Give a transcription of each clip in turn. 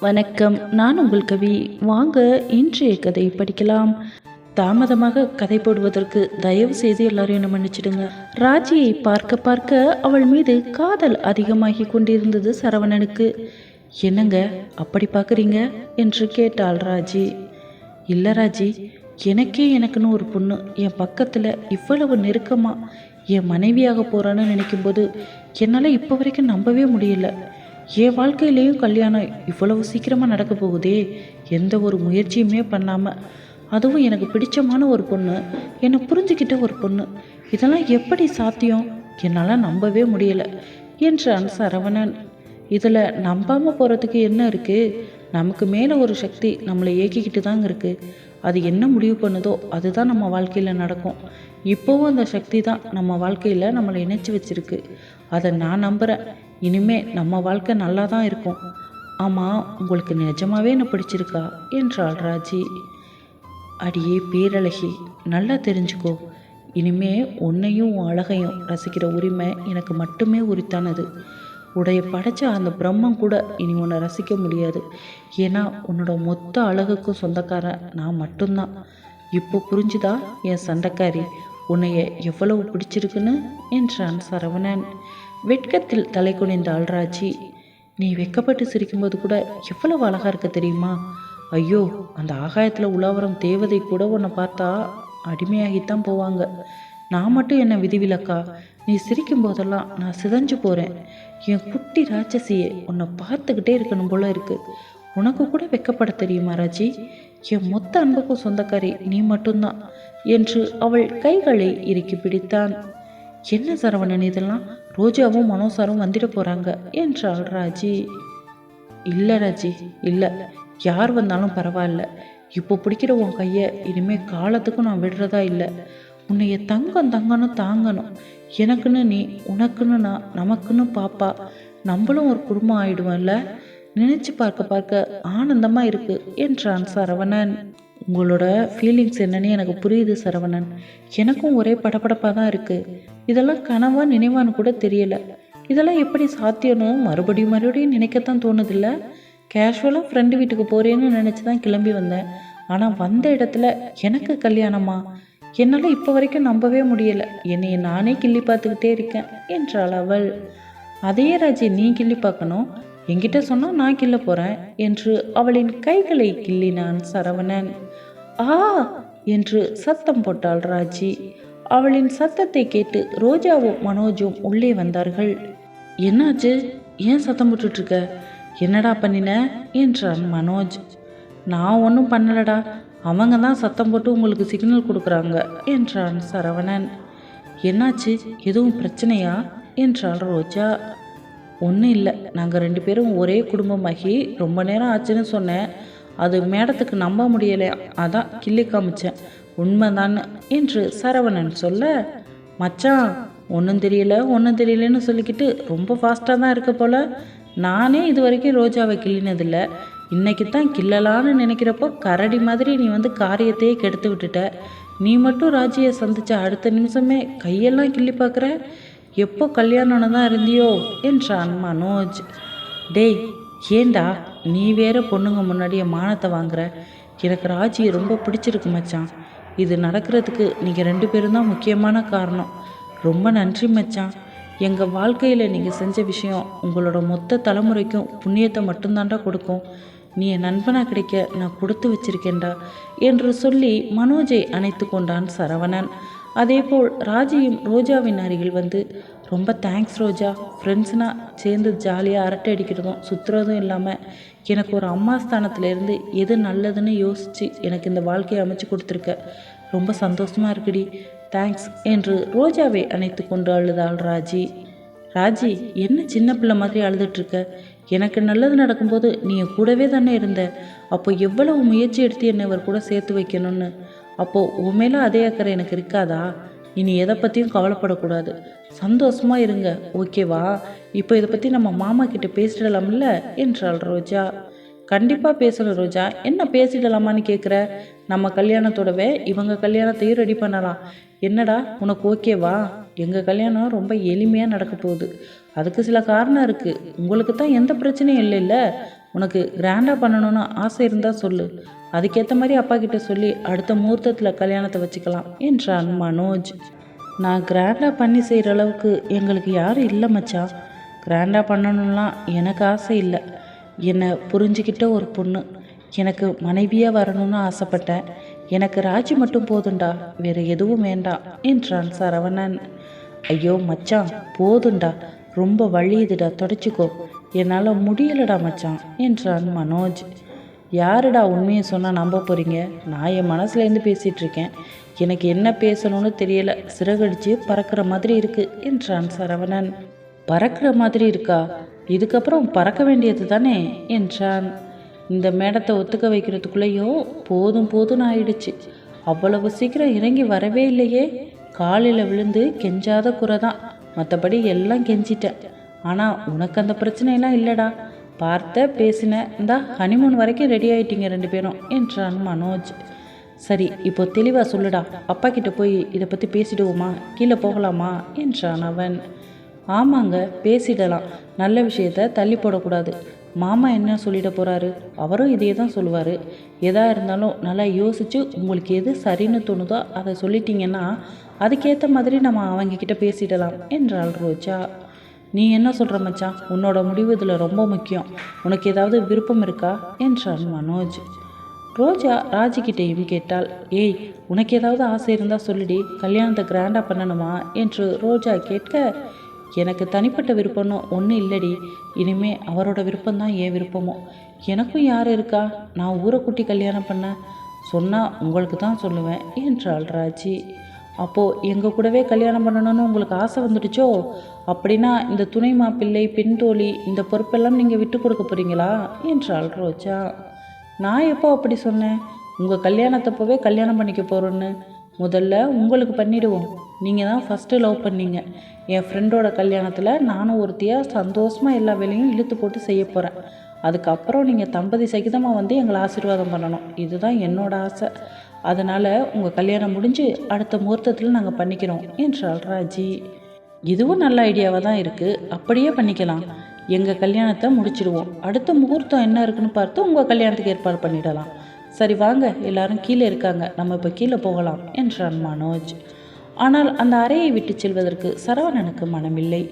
வணக்கம். நான் உங்கள் கவி. வாங்க இன்றைய கதை படிக்கலாம். தாமதமாக கதை போடுவதற்கு தயவு செய்து எல்லாரையும் என்ன மன்னிச்சிடுங்க. ராஜியை பார்க்க பார்க்க அவள் மீது காதல் அதிகமாகி கொண்டிருந்தது சரவணனுக்கு. என்னங்க அப்படி பார்க்குறீங்க? என்று கேட்டாள் ராஜி. இல்லை ராஜி எனக்கே எனக்குன்னு ஒரு பொண்ணு. என் பக்கத்தில் இவ்வளவு நெருக்கமாக என் மனைவியாக போகிறான்னு நினைக்கும்போது என்னால் இப்போ வரைக்கும் நம்பவே முடியல. என் வாழ்க்கையிலேயும் கல்யாணம் இவ்வளவு சீக்கிரமாக நடக்க போகுதே? எந்த ஒரு முயற்சியுமே பண்ணாமல் அதுவும் எனக்கு பிடிச்சமான ஒரு பொண்ணு என்னை புரிஞ்சுக்கிட்ட ஒரு பொண்ணு. இதெல்லாம் எப்படி சாத்தியம்? என்னால் நம்பவே முடியலை என்றான் சரவணன். இதில் நம்பாமல் போகிறதுக்கு என்ன இருக்குது நமக்கு மேலே ஒரு சக்தி நம்மளை இயக்கிக்கிட்டு தாங்க இருக்குது அது என்ன முடிவு பண்ணுதோ அதுதான் நம்ம வாழ்க்கையில் நடக்கும். இப்போவும் அந்த சக்தி தான் நம்ம வாழ்க்கையில் நம்மளை இணைச்சி வச்சிருக்கு. அதை நான் நம்புகிறேன் இனிமே நம்ம வாழ்க்கை நல்லா தான் இருக்கும். ஆமாம் உங்களுக்கு நிஜமாவே என்ன பிடிச்சிருக்கா? என்றாள் ராஜி. அடியே பேரழகி நல்லா தெரிஞ்சுக்கோ. இனிமே உன்னையும் உன் அழகையும் ரசிக்கிற உரிமை எனக்கு மட்டுமே உரித்தானது. உடைய படைச்ச அந்த பிரம்மம் கூட இனி உன்னை ரசிக்க முடியாது. ஏன்னா உன்னோட மொத்த அழகுக்கும் சொந்தக்காரன் நான் மட்டும்தான். இப்போ புரிஞ்சுதா என் சண்டைக்காரி? உன்னைய எவ்வளவு பிடிச்சிருக்குன்னு? என்றான் சரவணன். வெட்கத்தில் தலை குனிந்த ராஜி நீ வெக்கப்பட்டு சிரிக்கும்போது கூட எவ்வளவு அழகாக இருக்க தெரியுமா? ஐயோ அந்த ஆகாயத்தில் உலாவரம் தேவதை கூட உன்னை பார்த்தா அடிமையாகித்தான் போவாங்க. நான் மட்டும் என்ன விதிவிலக்கா? நீ சிரிக்கும் போதெல்லாம் நான் சிதஞ்சு போகிறேன் என் குட்டி ராட்சசியே உன்னை பார்த்துக்கிட்டே இருக்கணும் போல இருக்குது உனக்கு கூட வெக்கப்பட தெரியுமா ராஜி? என் மொத்த அன்புக்கும் சொந்தக்காரி நீ மட்டும்தான் என்று அவள் கைகளை இறுக்கி பிடித்தான். என்ன சரவணன் இதெல்லாம்? ரோஜாவும் மனோசாரும் வந்துட போறாங்க என்றாள் ராஜி. இல்லை ராஜி இல்லை. யார் வந்தாலும் பரவாயில்ல. இப்போ பிடிக்கிற உன் கையை இனிமேல் காலத்துக்கும் நான் விடுறதா இல்லை. உன்னைய தங்கம் தங்கணும் தாங்கணும். எனக்குன்னு நீ உனக்குன்னு நான் நமக்குன்னு பாப்பா. நம்மளும் ஒரு குடும்பம் ஆயிடுவோம்ல. நினைச்சு பார்க்க பார்க்க ஆனந்தமா இருக்கு என்றான் சரவணன். உங்களோட ஃபீலிங்ஸ் என்னன்னு எனக்கு புரியுது சரவணன். எனக்கும் ஒரே படபடப்பாக தான் இருக்குது இதெல்லாம் கனவா நினைவான்னு கூட தெரியல. இதெல்லாம் எப்படி சாத்தியம்னு மறுபடியும் மறுபடியும் நினைக்கத்தான் தோணுதில்ல. கேஷுவலாக ஃப்ரெண்டு வீட்டுக்கு போகிறேன்னு நினச்சி தான் கிளம்பி வந்தேன். ஆனால் வந்த இடத்துல எனக்கு கல்யாணமா? என்னால் இப்போ வரைக்கும் நம்பவே முடியலை. என்னை நானே கிள்ளி பார்த்துக்கிட்டே இருக்கேன் என்றாள் அவள். அதையே ராஜி நீ கிள்ளி பார்க்கணும். என்கிட்ட சொன்னால் நான் கிள்ள போகிறேன் என்று அவளின் கைகளை கிள்ளினான் சரவணன். ஆ என்று சத்தம் போட்டாள் ராஜி. அவளின் சத்தத்தை கேட்டு ரோஜாவும் மனோஜும் உள்ளே வந்தார்கள். என்னாச்சு? ஏன் சத்தம் போட்டுட்ருக்க? என்னடா பண்ணின? என்றான் மனோஜ். நான் ஒன்றும் பண்ணலடா. அவங்க தான் சத்தம் போட்டு உங்களுக்கு சிக்னல் கொடுக்குறாங்க என்றான் சரவணன். என்னாச்சு? எதுவும் பிரச்சனையா? என்றாள் ரோஜா. ஒன்றும் இல்லை. நாங்கள் ரெண்டு பேரும் ஒரே குடும்பமாகி ரொம்ப நேரம் ஆச்சுன்னு சொன்னேன். அது மேடத்துக்கு நம்ப முடியலையா அதான் கிள்ளி காமிச்சேன். உண்மைதான் என்று சரவணன் சொல்ல மச்சான் ஒன்றும் தெரியல ஒன்றும் தெரியலன்னு சொல்லிக்கிட்டு ரொம்ப ஃபாஸ்ட்டாக தான் இருக்க போல. நானே இது வரைக்கும் ரோஜாவை கிள்ளினதில்லை. இன்னைக்கு தான் கிள்ளலான்னு நினைக்கிறப்போ கரடி மாதிரி நீ வந்து காரியத்தையே கெடுத்து விட்டுட்ட. நீ மட்டும் ராஜியை சந்தித்த அடுத்த நிமிஷமே கையெல்லாம் கிள்ளி பார்க்குற எப்போ கல்யாணம்னு தான் இருந்தியோ? என்றான் மனோஜ். டேய் ஏண்டா நீ வேற பொண்ணுங்க முன்னாடியே மானத்தை வாங்குற? எனக்கு ராஜியை ரொம்ப பிடிச்சிருக்கு மச்சான். இது நடக்கிறதுக்கு நீங்கள் ரெண்டு பேரும் தான் முக்கியமான காரணம். ரொம்ப நன்றி மச்சான். எங்கள் வாழ்க்கையில் நீங்கள் செஞ்ச விஷயம் உங்களோட மொத்த தலைமுறைக்கும் புண்ணியத்தை மட்டும்தாண்டா கொடுக்கும். நீ என் நண்பனாக கிடைக்க நான் கொடுத்து வச்சிருக்கேன்டா என்று சொல்லி மனோஜை அணைத்து கொண்டான் சரவணன். அதேபோல் ராஜியும் ரோஜாவின் அருகில் வந்து ரொம்ப தேங்க்ஸ் ரோஜா. ஃப்ரெண்ட்ஸ்னால் சேர்ந்து ஜாலியாக அரட்டை அடிக்கிறதும் சுற்றுறதும் இல்லாமல் எனக்கு ஒரு அம்மா ஸ்தானத்துலேருந்து எது நல்லதுன்னு யோசித்து எனக்கு இந்த வாழ்க்கையை அமைச்சு கொடுத்துருக்க. ரொம்ப சந்தோஷமாக இருக்குடி. தேங்க்ஸ் என்று ரோஜாவை அணைத்து கொண்டு அழுதாள் ராஜி. ராஜி என்ன சின்ன பிள்ளை மாதிரி அழுதுட்ருக்க எனக்கு நல்லது நடக்கும்போது நீ கூடவே தானே இருந்த. அப்போ எவ்வளவு முயற்சி எடுத்து என்னை இவர் கூட சேர்த்து வைக்கணும்னு. அப்போது உன் மேலே அதே அக்கறை எனக்கு இருக்காதா? இனி எதை பற்றியும் கவலைப்படக்கூடாது. சந்தோஷமாக இருங்க ஓகேவா இப்போ இதை பற்றி நம்ம மாமா கிட்ட பேசிடலாம்ல? என்றாள் ரோஜா. கண்டிப்பாக பேசணும் ரோஜா. என்ன பேசிடலாமான்னு கேட்குற நம்ம கல்யாணத்தோடவே இவங்க கல்யாணத்தையும் ரெடி பண்ணலாம். என்னடா உனக்கு ஓகேவா எங்கள் கல்யாணம் ரொம்ப எளிமையாக நடக்க போகுது. அதுக்கு சில காரணம் இருக்குது உங்களுக்கு தான் எந்த பிரச்சனையும் இல்லைல்ல உனக்கு கிராண்டாக பண்ணணும்னு ஆசை இருந்தால் சொல்லு. அதுக்கேற்ற மாதிரி அப்பா கிட்ட சொல்லி அடுத்த முகூர்த்தத்தில் கல்யாணத்தை வச்சுக்கலாம் என்றான் மனோஜ். நான் கிராண்டாக பண்ணி செய்கிற அளவுக்கு எங்களுக்கு யாரும் இல்லை மச்சான். கிராண்டாக பண்ணணும்லாம் எனக்கு ஆசை இல்லை. என்னை புரிஞ்சுக்கிட்ட ஒரு பொண்ணு. எனக்கு மனைவியாக வரணும்னு ஆசைப்பட்டேன். எனக்கு ராஜி மட்டும் போதுண்டா வேறு எதுவும் வேண்டாம் என்றான் சரவணன். ஐயோ மச்சான் போதுண்டா ரொம்ப வழியுதுடா தொடச்சிக்கோ. என்னால் முடியலடா மச்சான் என்றான் மனோஜ். யாருடா உண்மையை சொன்னால் நம்ப போகிறீங்க நான் என் மனசுலேருந்து பேசிகிட்ருக்கேன் எனக்கு என்ன பேசணும்னு தெரியல. சிறகடிச்சு பறக்கிற மாதிரி இருக்கு என்றான் சரவணன். பறக்கிற மாதிரி இருக்கா? இதுக்கப்புறம் பறக்க வேண்டியது தானே? என்றான். இந்த மேடத்தை ஒத்துக்க வைக்கிறதுக்குள்ளேயும் போதும் போதும்னு ஆயிடுச்சு. அவ்வளவு சீக்கிரம் இறங்கி வரவே இல்லையே. காலில் விழுந்து கெஞ்சாத குறை தான். மற்றபடி எல்லாம் கெஞ்சிட்டேன். ஆனால் உனக்கு அந்த பிரச்சனையெல்லாம் இல்லைடா. பார்த்த பேசின இந்தா ஹனிமூன் வரைக்கும் ரெடி ஆயிட்டீங்க ரெண்டு பேரும் என்றான் மனோஜ். சரி இப்போ தெளிவாக சொல்லுடா. அப்பா கிட்ட போய் இதை பற்றி பேசிடுவோமா? கீழே போகலாமா? என்றான் அவன். ஆமாங்க பேசிடலாம். நல்ல விஷயத்த தள்ளி போடக்கூடாது. மாமா என்ன சொல்லிட போகிறாரு அவரும் இதே தான் சொல்லுவார். எதா இருந்தாலும் நல்லா யோசித்து உங்களுக்கு எது சரின்னு தோணுதோ அதை சொல்லிட்டீங்கன்னா அதுக்கேற்ற மாதிரி நம்ம அவங்கக்கிட்ட பேசிடலாம் என்றாள் ரோஜா. நீ என்ன சொல்கிற மச்சான்? உன்னோட முடிவு இதில் ரொம்ப முக்கியம். உனக்கு ஏதாவது விருப்பம் இருக்கா? என்றான் மனோஜ். ரோஜா ராஜிக்கிட்டேயும் கேட்டாள் ஏய் உனக்கு ஏதாவது ஆசை இருந்தால் சொல்லிடி. கல்யாணத்தை கிராண்டாக பண்ணணுமா? என்று ரோஜா கேட்க எனக்கு தனிப்பட்ட விருப்பம்னு ஒன்றும் இல்லடி. இனிமே அவரோட விருப்பம்தான் என் விருப்பமோ? எனக்கும் யார் இருக்கா? நான் ஊரை குட்டி கல்யாணம் பண்ண. சொன்னால் உங்களுக்கு தான் சொல்லுவேன் என்றாள் ராஜி. அப்போது எங்கள் கூடவே கல்யாணம் பண்ணணும்னு உங்களுக்கு ஆசை வந்துடுச்சோ? அப்படின்னா இந்த துணை மாப்பிள்ளை பெண் தோழி இந்த பொறுப்பெல்லாம் நீங்கள் விட்டு கொடுக்க போகிறீங்களா என்றாள் ரோஜா. நான் எப்போ அப்படி சொன்னேன்? உங்கள் கல்யாணத்தப்போவே கல்யாணம் பண்ணிக்க போகிறோன்னு முதல்ல உங்களுக்கு பண்ணிவிடுவோம் நீங்கள் தான் ஃபஸ்ட்டு லவ் பண்ணீங்க. என் ஃப்ரெண்டோட கல்யாணத்தில் நானும் ஒருத்தியாக சந்தோஷமாக எல்லா வேலையும் இழுத்து போட்டு செய்ய போகிறேன் அதுக்கப்புறம் நீங்கள் தம்பதி சகிதமாக வந்து எங்களை ஆசீர்வாதம் பண்ணணும். இதுதான் என்னோட ஆசை. அதனால் உங்கள் கல்யாணம் முடிஞ்சு அடுத்த முகூர்த்தத்தில் நாங்கள் பண்ணிக்கிறோம் என்றாள் ராஜி. இதுவும் நல்ல ஐடியாவாக தான் இருக்குது அப்படியே பண்ணிக்கலாம். எங்கள் கல்யாணத்தை முடிச்சிடுவோம். அடுத்த முகூர்த்தம் என்ன இருக்குன்னு பார்த்து உங்கள் கல்யாணத்துக்கு ஏற்பாடு பண்ணிடலாம். சரி வாங்க. எல்லாரும் கீழே இருக்காங்க. நம்ம இப்போ கீழே போகலாம் என்றான் மனோஜ். ஆனால் அந்த அறையை விட்டு செல்வதற்கு சரவணனுக்கு மனமில்லை.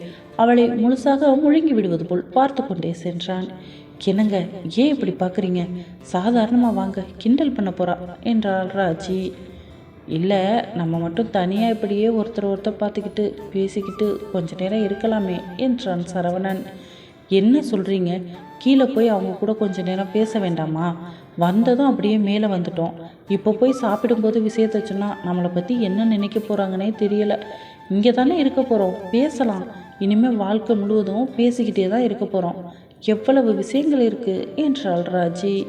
அவளை முழுசாக முழுங்கி விடுவது போல் பார்த்து கொண்டே சென்றான். என்னங்க ஏன் இப்படி பார்க்குறீங்க? சாதாரணமாக வாங்க கிண்டல் பண்ண போறா? என்றாள் ராஜி. இல்லை நம்ம மட்டும் தனியாக இப்படியே ஒருத்தர் ஒருத்தர் பார்த்துக்கிட்டு பேசிக்கிட்டு கொஞ்ச நேரம் இருக்கலாமே என்றான் சரவணன். என்ன சொல்கிறீங்க கீழே போய் அவங்க கூட கொஞ்ச நேரம் பேச வேண்டாமா? வந்ததும் அப்படியே மேலே வந்துட்டோம். இப்போ போய் சாப்பிடும்போது விஷயத்த சொன்னால் நம்மளை பற்றி என்ன நினைக்க போகிறாங்கன்னே தெரியலை. இங்கே தானே இருக்க போகிறோம் பேசலாம். இனிமேல் வாழ்க்கை முழுவதும் பேசிக்கிட்டே தான் இருக்க போகிறோம் எவ்வளவு விஷயங்கள் இருக்குது என்றாள் ராஜி.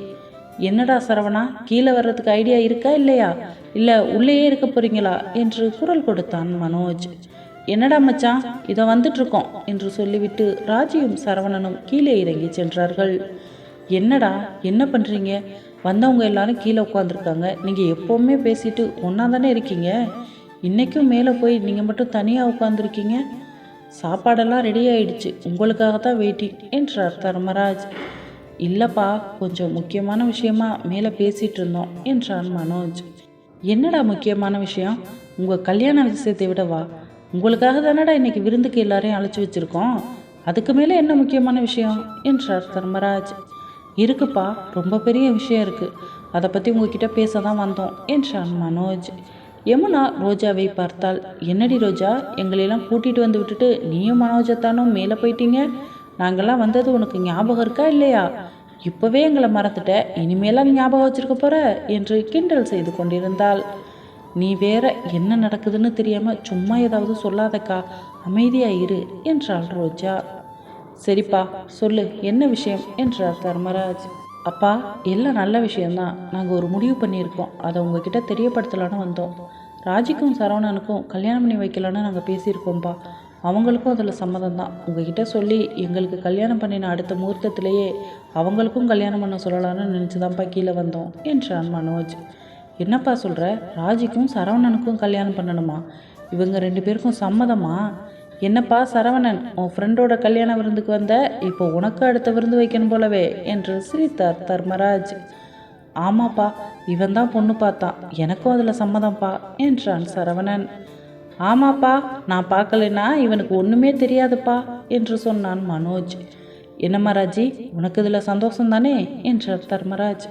என்னடா சரவணா கீழே வர்றதுக்கு ஐடியா இருக்கா இல்லையா? இல்லை உள்ளேயே இருக்க போகிறீங்களா என்று குரல் கொடுத்தான் மனோஜ். என்னடா மச்சான் இதோ வந்துட்டு இருக்கோம் என்று சொல்லிவிட்டு ராஜியும் சரவணனும் கீழே இறங்கி சென்றார்கள். என்னடா என்ன பண்ணுறீங்க வந்தவங்க எல்லாரும் கீழே உட்காந்துருக்காங்க நீங்கள் எப்போவுமே பேசிட்டு ஒன்றா தானே இருக்கீங்க? இன்றைக்கும் மேலே போய் நீங்கள் மட்டும் தனியாக உட்காந்துருக்கீங்க சாப்பாடெல்லாம் ரெடி ஆயிடுச்சு. உங்களுக்காக தான் வெயிட்டிங் என்றார் தர்மராஜ். இல்லைப்பா கொஞ்சம் முக்கியமான விஷயமா மேலே பேசிகிட்டு இருந்தோம் என்றான் மனோஜ். என்னடா முக்கியமான விஷயம்? உங்கள் கல்யாண விஷயத்தை விடவா? உங்களுக்காக தானடா இன்னைக்கு விருந்துக்கு எல்லாரையும் அழைச்சி வச்சுருக்கோம். அதுக்கு மேலே என்ன முக்கியமான விஷயம்? என்றார் தர்மராஜ். இருக்குப்பா ரொம்ப பெரிய விஷயம் இருக்குது அதை பற்றி உங்ககிட்ட பேச தான் வந்தோம் என்றான் மனோஜ். யமுனா ரோஜாவை பார்த்தால் என்னடி ரோஜா எங்களையெல்லாம் கூட்டிகிட்டு வந்து விட்டுட்டு நீயும் மனோஜத்தானும் மேலே போயிட்டீங்க? நாங்கள்லாம் வந்தது உனக்கு ஞாபகம் இருக்கா இல்லையா? இப்போவே எங்களை மறந்துட்ட. இனிமேலாம் ஞாபகம் வச்சிருக்க போகிற என்று கிண்டல் செய்து கொண்டிருந்தாள். நீ வேற என்ன நடக்குதுன்னு தெரியாம சும்மா ஏதாவது சொல்லாதக்கா. அமைதியா இரு என்றாள் ரோஜா. சரிப்பா சொல்லு என்ன விஷயம்? என்றார் தர்மராஜ். அப்பா எல்லாம் நல்ல விஷயம்தான். நாங்கள் ஒரு முடிவு பண்ணியிருக்கோம். அதை உங்ககிட்ட தெரியப்படுத்தலான்னு வந்தோம். ராஜிக்கும் சரவணனுக்கும் கல்யாணம் பண்ணி வைக்கலான்னு நாங்கள் பேசியிருக்கோம்ப்பா அவங்களுக்கும் அதில் சம்மதம் தான் உங்ககிட்ட சொல்லி எங்களுக்கு கல்யாணம் பண்ணின அடுத்த முகூர்த்தத்திலேயே அவங்களுக்கும் கல்யாணம் பண்ண சொல்லலான்னு நினச்சி தான்ப்பா கீழே வந்தோம் என்றான் மனோஜ். என்னப்பா சொல்கிற ராஜிக்கும் சரவணனுக்கும் கல்யாணம் பண்ணணுமா? இவங்க ரெண்டு பேருக்கும் சம்மதமா? என்னப்பா சரவணன் உன் ஃப்ரெண்டோட கல்யாண விருந்துக்கு வந்த இப்போ உனக்கு அடுத்த விருந்து வைக்கணும் போலவே என்று சிரித்தார் தர்மராஜ். ஆமாப்பா இவன் தான் பொண்ணு பார்த்தான் எனக்கும் அதில் சம்மதம்ப்பா என்றான் சரவணன். ஆமாப்பா நான் பார்க்கலைன்னா இவனுக்கு ஒன்றுமே தெரியாதுப்பா என்று சொன்னான் மனோஜ். என்னம்மா ராஜி உனக்கு இதில் சந்தோஷம் தானே என்றார் தர்மராஜ்.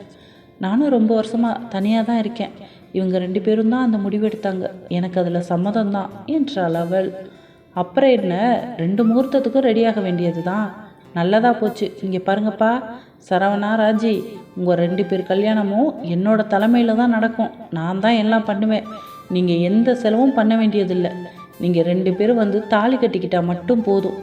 நானும் ரொம்ப வருஷமாக தனியாக தான் இருக்கேன். இவங்க ரெண்டு பேரும் தான் அந்த முடிவு எடுத்தாங்க. எனக்கு அதில் சம்மதம் தான் என்றாள் அவள். அப்புறம் என்ன? ரெண்டு முகூர்த்தத்துக்கும் ரெடியாக வேண்டியது தான் நல்லதா போச்சு. இங்கே பாருங்கப்பா. சரவணா ராஜி உங்கள் ரெண்டு பேர் கல்யாணமும் என்னோட தலைமையில் தான் நடக்கும். நான் தான் எல்லாம் பண்ணுவேன். நீங்கள் எந்த செலவும் பண்ண வேண்டியதில்லை. நீங்கள் ரெண்டு பேரும் வந்து தாலி கட்டிக்கிட்டால் மட்டும் போதும்.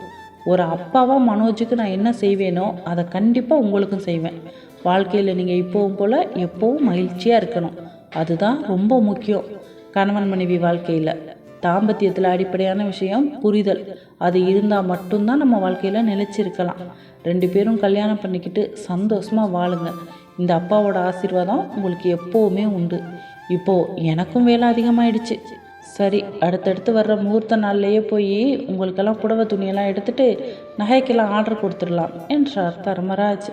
ஒரு அப்பாவாக மனோஜுக்கு நான் என்ன செய்வேனோ அதை கண்டிப்பாக உங்களுக்கும் செய்வேன். வாழ்க்கையில் நீங்கள் இப்போவும் போல் எப்போவும் மகிழ்ச்சியாக இருக்கணும். அதுதான் ரொம்ப முக்கியம். கணவன் மனைவி வாழ்க்கையில் தாம்பத்தியத்தில் அடிப்படையான விஷயம் புரிதல். அது இருந்தால் மட்டும்தான் நம்ம வாழ்க்கையில் நிலைச்சிருக்கலாம். ரெண்டு பேரும் கல்யாணம் பண்ணிக்கிட்டு சந்தோஷமாக வாழுங்க. இந்த அப்பாவோட ஆசீர்வாதம் உங்களுக்கு எப்போவுமே உண்டு. இப்போது எனக்கும் வேலை அதிகமாகிடுச்சு சரி அடுத்தடுத்து வர்ற முகூர்த்த நாள்லேயே போய் உங்களுக்கெல்லாம் புடவை துணியெல்லாம் எடுத்துகிட்டு நகைக்கெல்லாம் ஆர்டர் கொடுத்துடலாம் என்றார் தர்மராஜ்.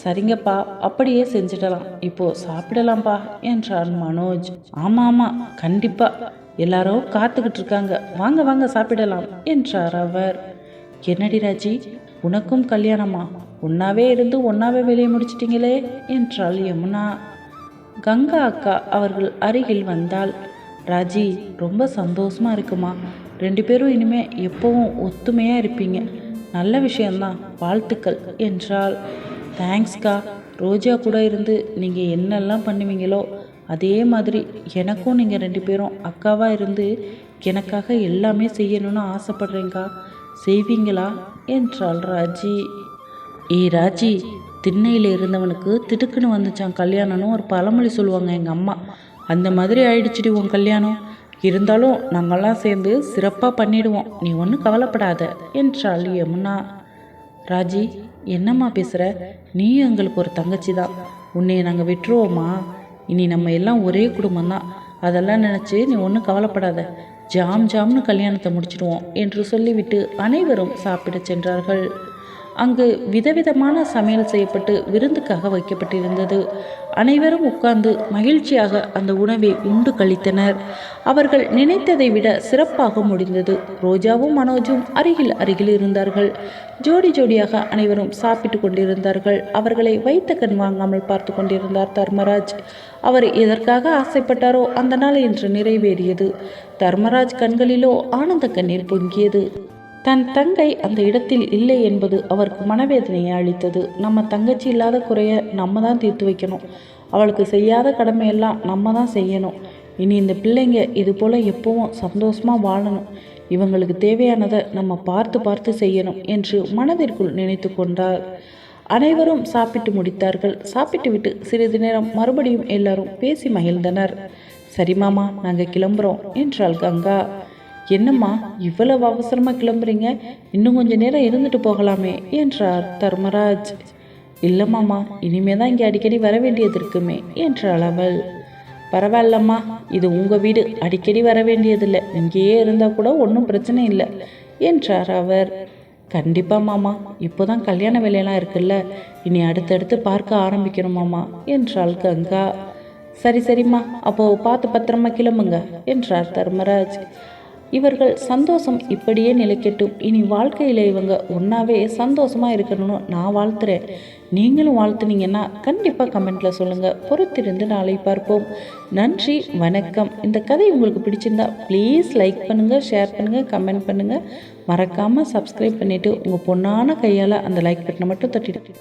சரிங்கப்பா அப்படியே செஞ்சிடலாம். இப்போ சாப்பிடலாம்ப்பா என்றார் மனோஜ். ஆமா ஆமா கண்டிப்பாக எல்லாரும் காத்துக்கிட்டு இருக்காங்க. வாங்க வாங்க சாப்பிடலாம் என்றார் அவர். என்னடி ராஜி உனக்கும் கல்யாணமா? ஒன்னாவே இருந்து ஒன்னாவே வெளியே முடிச்சிட்டிங்களே என்றாள் யமுனா. கங்கா அக்கா அவர்கள் அருகில் வந்தாள். ராஜி ரொம்ப சந்தோஷமா இருக்குமா? ரெண்டு பேரும் இனிமே எப்பவும் ஒத்துமையா இருப்பீங்க. நல்ல விஷயம்தான் வாழ்த்துக்கள் என்றாள். தேங்க்ஸ்க்கா ரோஜா கூட இருந்து நீங்கள் என்னெல்லாம் பண்ணுவீங்களோ அதே மாதிரி எனக்கும் நீங்கள் ரெண்டு பேரும் அக்காவாக இருந்து எனக்காக எல்லாமே செய்யணும்னு ஆசைப்பட்றீங்கக்கா செய்வீங்களா? என்றாள் ராஜி. ஏ ராஜி திண்ணையில் இருந்தவனுக்கு திடுக்குன்னு வந்துச்சான் கல்யாணம்னு ஒரு பழமொழி சொல்லுவாங்க எங்கள் அம்மா. அந்த மாதிரி ஆயிடுச்சுடி உன் கல்யாணம். இருந்தாலும் நாங்கள்லாம் சேர்ந்து சிறப்பாக பண்ணிடுவோம். நீ ஒன்றும் கவலைப்படாத என்றாள் யமுனா. ராஜி என்னம்மா பேசுகிற நீயும் எங்களுக்கு ஒரு தங்கச்சி தான் உன்னையை நாங்கள் விட்டுருவோமா இனி நம்ம எல்லாம் ஒரே குடும்பம்தான். அதெல்லாம் நினச்சி நீ ஒன்றும் கவலைப்படாத. ஜாம் ஜாம்னு கல்யாணத்தை முடிச்சிடுவோம் என்று சொல்லிவிட்டு அனைவரும் சாப்பிட சென்றார்கள். அங்கு விதவிதமான சமையல் செய்யப்பட்டு விருந்துக்காக வைக்கப்பட்டிருந்தது. அனைவரும் உட்கார்ந்து மகிழ்ச்சியாக அந்த உணவை உண்டு கழித்தனர். அவர்கள் நினைத்ததை விட சிறப்பாக முடிந்தது. ரோஜாவும் மனோஜும் அருகில் அருகில் இருந்தார்கள். ஜோடி ஜோடியாக அனைவரும் சாப்பிட்டு கொண்டிருந்தார்கள். அவர்களை வைத்த கண் வாங்காமல் பார்த்து கொண்டிருந்தார் தர்மராஜ். அவர் எதற்காக ஆசைப்பட்டாரோ அந்த நாள் இன்று நிறைவேறியது. தர்மராஜ் கண்களிலோ ஆனந்த கண்ணீர் பொங்கியது. தன் தங்கை அந்த இடத்தில் இல்லை என்பது அவருக்கு மனவேதனையை அளித்தது. நம்ம தங்கச்சி இல்லாத குறைய நம்ம தான் தீர்த்து வைக்கணும். அவளுக்கு செய்யாத கடமையெல்லாம் நம்ம தான் செய்யணும். இனி இந்த பிள்ளைங்க இது போல் எப்பவும் சந்தோஷமாக வாழணும். இவங்களுக்கு தேவையானதை நம்ம பார்த்து பார்த்து செய்யணும் என்று மனதிற்குள் நினைத்து கொண்டார். அனைவரும் சாப்பிட்டு முடித்தார்கள். சாப்பிட்டு விட்டு சிறிது நேரம் மறுபடியும் எல்லாரும் பேசி மகிழ்ந்தனர். சரி மாமா நாங்கள் கிளம்புறோம் என்றாள் கங்கா. என்னம்மா இவ்வளவு அவசரமாக கிளம்புறீங்க? இன்னும் கொஞ்ச நேரம் இருந்துட்டு போகலாமே என்றார் தர்மராஜ். இல்லைம்மாம்மா இனிமே தான் இங்கே அடிக்கடி வர வேண்டியது இருக்குமே என்றாள் அவள். பரவாயில்லம்மா இது உங்கள் வீடு அடிக்கடி வர வேண்டியதில்லை. இங்கேயே இருந்தால் கூட ஒன்றும் பிரச்சனை இல்லை என்றார் அவர். கண்டிப்பாக மாமா இப்போ தான் கல்யாண வேலையெல்லாம் இருக்குல்ல இனி அடுத்தடுத்து பார்க்க ஆரம்பிக்கணும் மாமா என்றாள் கங்கா. சரி சரிம்மா அப்போது பார்த்து பத்திரமா கிளம்புங்க என்றார் தர்மராஜ். இவர்கள் சந்தோஷம் இப்படியே நிலைக்கட்டும். இனி வாழ்க்கையில் இவங்க ஒன்றாவே சந்தோஷமாக இருக்கணும்னு நான் வாழ்த்துறேன். நீங்களும் வாழ்த்துனீங்கன்னா கண்டிப்பாக கமெண்ட்டில் சொல்லுங்கள் பொறுத்திருந்து நாளை பார்ப்போம். நன்றி வணக்கம். இந்த கதை உங்களுக்கு பிடிச்சிருந்தா ப்ளீஸ் லைக் பண்ணுங்கள் ஷேர் பண்ணுங்கள் கமெண்ட் பண்ணுங்கள் மறக்காமல் சப்ஸ்கிரைப் பண்ணிவிட்டு உங்கள் பொண்ணான கையால் அந்த லைக் பட்டனை மட்டும் தட்டிட்டு